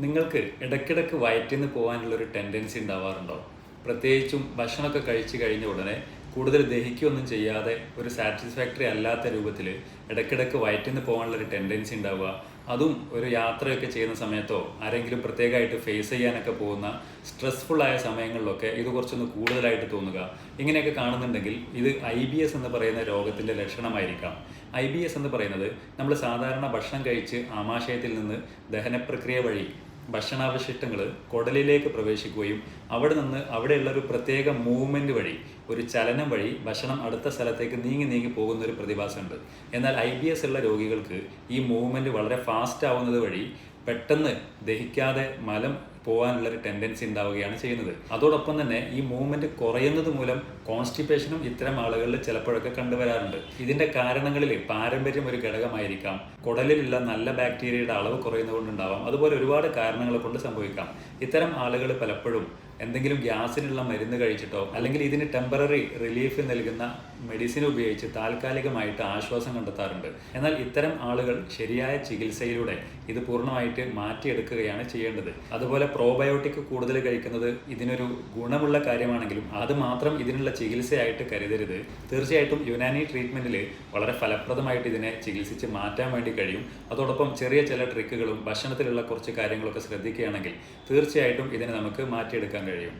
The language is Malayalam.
നിങ്ങൾക്ക് ഇടയ്ക്കിടയ്ക്ക് വയറ്റിന്ന് പോകാനുള്ള ഒരു ടെൻഡൻസി ഉണ്ടാവാറുണ്ടോ? പ്രത്യേകിച്ചും ഭക്ഷണമൊക്കെ കഴിച്ചു കഴിഞ്ഞ ഉടനെ കൂടുതൽ ദഹിക്കുകയൊന്നും ചെയ്യാതെ ഒരു സാറ്റിസ്ഫാക്ടറി അല്ലാത്ത രൂപത്തിൽ ഇടയ്ക്കിടയ്ക്ക് വയറ്റിന്ന് പോകാനുള്ള ഒരു ടെൻഡൻസി ഉണ്ടാവുക. അതും ഒരു യാത്രയൊക്കെ ചെയ്യുന്ന സമയത്തോ ആരെങ്കിലും പ്രത്യേകമായിട്ട് ഫേസ് ചെയ്യാനൊക്കെ പോകുന്ന സ്ട്രെസ്ഫുൾ ആയ സമയങ്ങളിലൊക്കെ ഇത് കുറച്ചൊന്ന് കൂടുതലായിട്ട് തോന്നുക. ഇങ്ങനെയൊക്കെ കാണുന്നുണ്ടെങ്കിൽ ഇത് ഐ ബി എസ് എന്ന് പറയുന്ന രോഗത്തിന്റെ ലക്ഷണമായിരിക്കാം. ഐ ബി എസ് എന്ന് പറയുന്നത് നമ്മൾ സാധാരണ ഭക്ഷണം കഴിച്ച് ആമാശയത്തിൽ നിന്ന് ദഹനപ്രക്രിയ വഴി ഭക്ഷണാവശിഷ്ടങ്ങൾ കുടലിലേക്ക് പ്രവേശിക്കുകയും അവിടെ നിന്ന് അവിടെയുള്ള ഒരു പ്രത്യേക മൂവ്മെന്റ് വഴി ഒരു ചലനം വഴി ഭക്ഷണം അടുത്ത സ്ഥലത്തേക്ക് നീങ്ങി നീങ്ങി പോകുന്ന ഒരു പ്രതിഭാസമുണ്ട്. എന്നാൽ ഐ ബി എസ് ഉള്ള രോഗികൾക്ക് ഈ മൂവ്മെന്റ് വളരെ ഫാസ്റ്റ് ആവുന്നത് വഴി പെട്ടെന്ന് ദഹിക്കാതെ മലം പോകാനുള്ള ഒരു ടെൻഡൻസി ഉണ്ടാവുകയാണ് ചെയ്യുന്നത്. അതോടൊപ്പം തന്നെ ഈ മൂവ്മെന്റ് കുറയുന്നത് മൂലം കോൺസ്റ്റിപ്പേഷനും ഇത്തരം ആളുകളിൽ ചിലപ്പോഴൊക്കെ കണ്ടുവരാറുണ്ട്. ഇതിന്റെ കാരണങ്ങളിൽ പാരമ്പര്യം ഒരു ഘടകമായിരിക്കാം. കുടലിലുള്ള നല്ല ബാക്ടീരിയയുടെ അളവ് കുറയുന്നതുകൊണ്ടുണ്ടാവാം അതുപോലെ ഒരുപാട് കാരണങ്ങളെ കൊണ്ട് സംഭവിക്കാം. ഇത്തരം ആളുകൾ പലപ്പോഴും എന്തെങ്കിലും ഗ്യാസിനുള്ള മരുന്ന് കഴിച്ചിട്ടോ അല്ലെങ്കിൽ ഇതിന് ടെമ്പററി റിലീഫ് നൽകുന്ന മെഡിസിൻ ഉപയോഗിച്ച് താൽക്കാലികമായിട്ട് ആശ്വാസം കണ്ടെത്താറുണ്ട്. എന്നാൽ ഇത്തരം ആളുകൾ ശരിയായ ചികിത്സയിലൂടെ ഇത് പൂർണമായിട്ട് മാറ്റിയെടുക്കുകയാണ് ചെയ്യേണ്ടത്. അതുപോലെ പ്രോബയോട്ടിക് കൂടുതൽ കഴിക്കുന്നത് ഇതിനൊരു ഗുണമുള്ള കാര്യമാണെങ്കിലും അത് മാത്രം ഇതിനുള്ള ചികിത്സയായിട്ട് കരുതരുത്. തീർച്ചയായിട്ടും യുനാനി ട്രീറ്റ്മെന്റിൽ വളരെ ഫലപ്രദമായിട്ട് ഇതിനെ ചികിത്സിച്ച് മാറ്റാൻ വേണ്ടി കഴിയും. അതോടൊപ്പം ചെറിയ ചില ട്രിക്കുകളും ഭക്ഷണത്തിലുള്ള കുറച്ച് കാര്യങ്ങളൊക്കെ ശ്രദ്ധിക്കുകയാണെങ്കിൽ തീർച്ചയായിട്ടും ഇതിനെ നമുക്ക് മാറ്റിയെടുക്കാൻ കഴിയും